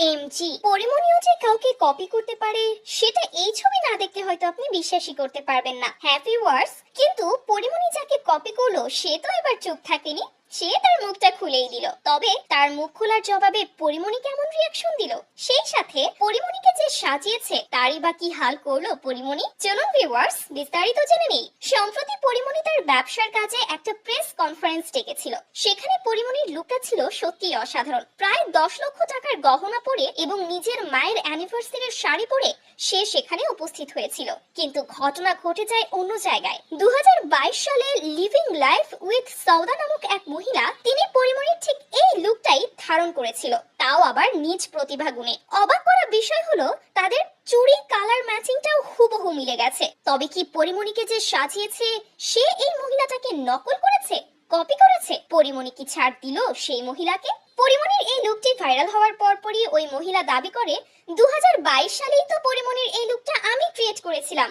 OMG পরিমণিও যে কাউকে copy করতে পারে, সেটা এই ছবি না দেখলে হয়তো আপনি বিশ্বাসই করতে পারবেন না। হ্যাপি ওয়ার্স কিন্তু পরিমণি যাকে কপি করল, সে তো এবার চুপ থাকেনি। সে তার মুখটা খুলেই দিল। তবে তার মুখ খোলার জবাবে পরিমণি কেমন রিয়াকশন দিল? সেই সাথে পরিমণিকে যে সাজিয়েছে, তারই বা কি হাল করল পরিমণি? চলুন ভিউয়ার্স বিস্তারিত জেনে নেই। সম্প্রতি পরিমণি তার ব্যবসার কাজে একটা প্রেস কনফারেন্স ডেকেছিল। সেখানে পরিমণির লুকটা ছিল সত্যি অসাধারণ। প্রায় দশ লক্ষ টাকার গহনা পরে এবং নিজের মায়ের অ্যানিভার্সারির শাড়ি পরে সে সেখানে উপস্থিত হয়েছিল। কিন্তু ঘটনা ঘটে যায় অন্য জায়গায়। দু হাজার বাইশ সালে লিভিং লাইফ উইথ সৌদা নামক এক মহিলা তিনি পরিমণির ঠিক এই লুকটাই ধারণ করেছিল। তাও আবার নিজ প্রতিভা গুণে। অবাক করা বিষয় হলো, তাদের চুড়ি, কালার ম্যাচিংটাও হুবহু মিলে গেছে। তবে কি পরিমণিকে যে সাজিয়েছে, সে এই মহিলাটাকে নকল করেছে? কপি করেছে? পরিমণি কি ছাড় দিল সেই মহিলাকে? পরিমণির এই লুকটি ভাইরাল হওয়ার পরপরই ওই মহিলা দাবি করে দু হাজার বাইশ সালেই তো পরিমণির এই লুকটা আমি ক্রিয়েট করেছিলাম।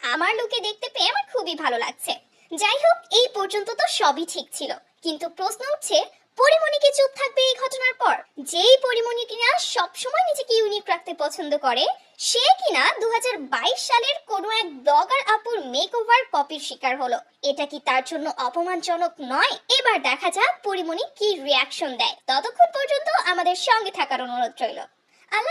আমার লুকে দেখতে পেয়ে আমার খুবই ভালো লাগছে। যাই হোক, এই পর্যন্ত তো সবই ঠিক ছিল। কিন্তু প্রশ্ন উঠছে পরিমণি কি চুপ থাকবে এই ঘটনার পর? যেই পরিমণি কিনা সবসময় নিজেকে ইউনিক রাখতে পছন্দ করে, সে কিনা দু হাজার বাইশ সালের কোনো এক ব্লগার আপুর মেক ওভার কপির শিকার হলো। এটা কি তার জন্য অপমানজনক নয়? এবার দেখা যাক পরিমণি কি রিয়াকশন দেয়। ততক্ষণ পর্যন্ত আমাদের সঙ্গে থাকার অনুরোধ রইল। আল্লাহ